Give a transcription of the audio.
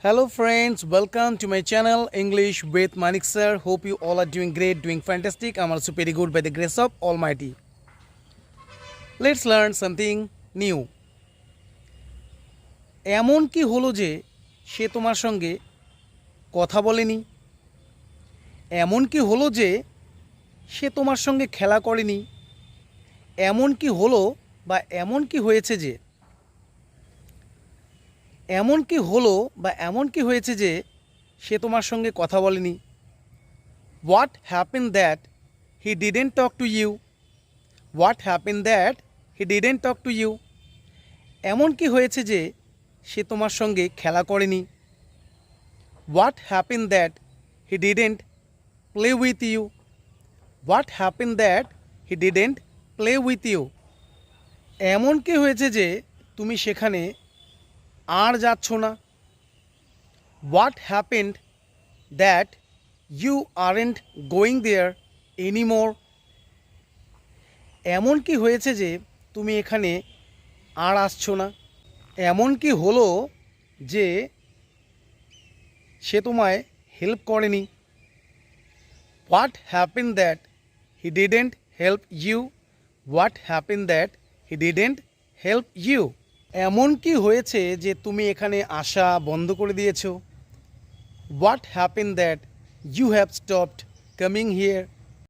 Hello friends, welcome to my channel English with Manik sir. Hope you all are doing great, doing fantastic. I'm also pretty good by the grace of Almighty. Let's learn something new. এমন কি হলো যে সে তোমার সঙ্গে কথা বলেনি এমন কি হলো যে সে তোমার সঙ্গে খেলা করেনি এমন কি হলো বা এমন কি হয়েছে যে এমন কি হলো বা এমন কি হয়েছে যে সে তোমার সঙ্গে কথা বলেনি? What happen that he didn't talk to you what happen that he didn't talk to you এমন কি হয়েছে যে সে তোমার সঙ্গে খেলা করেনি? What happen that he didn't play with you what happen that he didn't play with you এমন কি হয়েছে যে তুমি সেখানে আর যাচ্ছ না। What happened that you aren't going there anymore এমন কি হয়েছে যে তুমি এখানে আর আসছো না? এমন কি হলো যে সে তোমায় হেল্প করেনি? What happen that he didn't help you what happen that he didn't help you এমন কি হয়েছে যে তুমি এখানে আসা বন্ধ করে দিয়েছ? What happen that you have stopped coming here